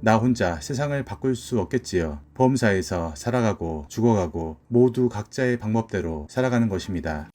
나 혼자 세상을 바꿀 수 없겠지요. 보험사에서 살아가고 죽어가고 모두 각자의 방법대로 살아가는 것입니다.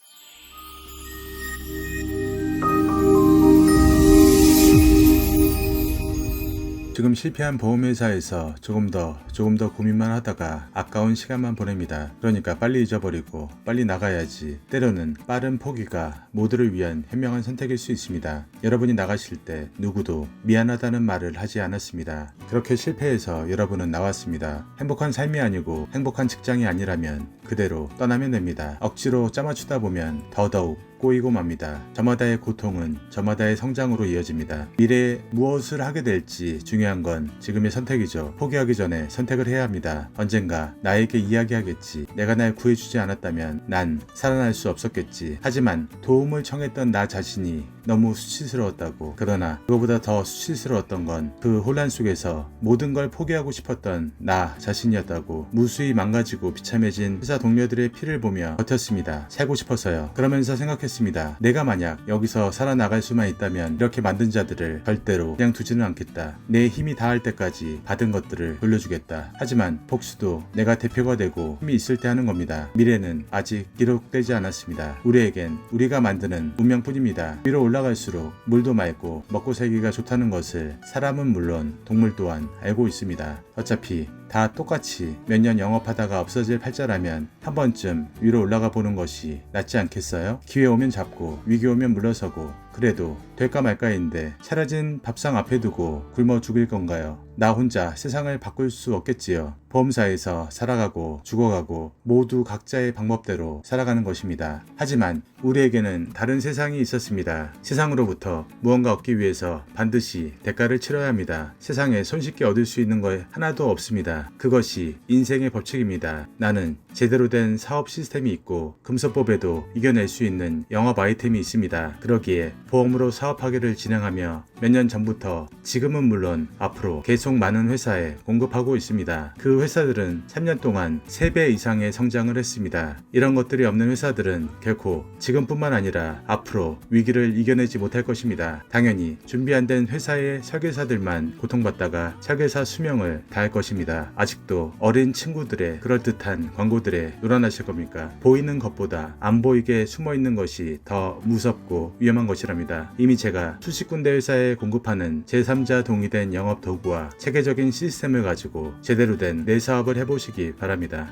지금 실패한 보험회사에서 조금 더 조금 더 고민만 하다가 아까운 시간만 보냅니다. 그러니까 빨리 잊어버리고 빨리 나가야지. 때로는 빠른 포기가 모두를 위한 현명한 선택일 수 있습니다. 여러분이 나가실 때 누구도 미안하다는 말을 하지 않았습니다. 그렇게 실패해서 여러분은 나왔습니다. 행복한 삶이 아니고 행복한 직장이 아니라면 그대로 떠나면 됩니다. 억지로 짜맞추다 보면 더더욱 꼬이고 맙니다. 저마다의 고통은 저마다의 성장으로 이어집니다. 미래에 무엇을 하게 될지 중요한 건 지금의 선택이죠. 포기하기 전에 선택을 해야 합니다. 언젠가 나에게 이야기하겠지. 내가 날 구해주지 않았다면 난 살아날 수 없었겠지. 하지만 도움을 청했던 나 자신이 너무 수치스러웠다고. 그러나 그거보다 더 수치스러웠던 건 그 혼란 속에서 모든 걸 포기하고 싶었던 나 자신이었다고. 무수히 망가지고 비참해진 회사 동료들의 피를 보며 버텼습니다. 살고 싶어서요. 그러면서 생각했습니다. 내가 만약 여기서 살아나갈 수만 있다면 이렇게 만든 자들을 절대로 그냥 두지는 않겠다. 내 힘이 다할 때까지 받은 것들을 돌려주겠다. 하지만 복수도 내가 대표가 되고 힘이 있을 때 하는 겁니다. 미래는 아직 기록되지 않았습니다. 우리에겐 우리가 만드는 운명뿐입니다. 위로 올라갈수록 물도 맑고 먹고 살기가 좋다는 것을 사람은 물론 동물 또한 알고 있습니다. 어차피 다 똑같이 몇 년 영업하다가 없어질 팔자라면 한 번쯤 위로 올라가 보는 것이 낫지 않겠어요? 기회 오면 잡고 위기 오면 물러서고 그래도 될까 말까인데 사라진 밥상 앞에 두고 굶어 죽일 건가요? 나 혼자 세상을 바꿀 수 없겠지요. 보험사에서 살아가고 죽어가고 모두 각자의 방법대로 살아가는 것입니다. 하지만 우리에게는 다른 세상이 있었습니다. 세상으로부터 무언가 얻기 위해서 반드시 대가를 치러야 합니다. 세상에 손쉽게 얻을 수 있는 것 하나도 없습니다. 그것이 인생의 법칙입니다. 나는 제대로 된 사업 시스템이 있고 금서법에도 이겨낼 수 있는 영업 아이템이 있습니다. 그러기에 보험으로 사업하기를 진행하며 몇 년 전부터 지금은 물론 앞으로 계속 많은 회사에 공급하고 있습니다. 그 회사들은 3년 동안 3배 이상의 성장을 했습니다. 이런 것들이 없는 회사들은 결코 지금뿐만 아니라 앞으로 위기를 이겨내지 못할 것입니다. 당연히 준비 안 된 회사의 설계사들만 고통받다가 설계사 수명을 다할 것입니다. 아직도 어린 친구들의 그럴듯한 광고들에 놀아나실 겁니까? 보이는 것보다 안 보이게 숨어 있는 것이 더 무섭고 위험한 것이 랍니다. 이미 제가 수십 군데 회사에 공급하는 제3자 동의된 영업 도구와 체계적인 시스템을 가지고 제대로 된 내 사업을 해보시기 바랍니다.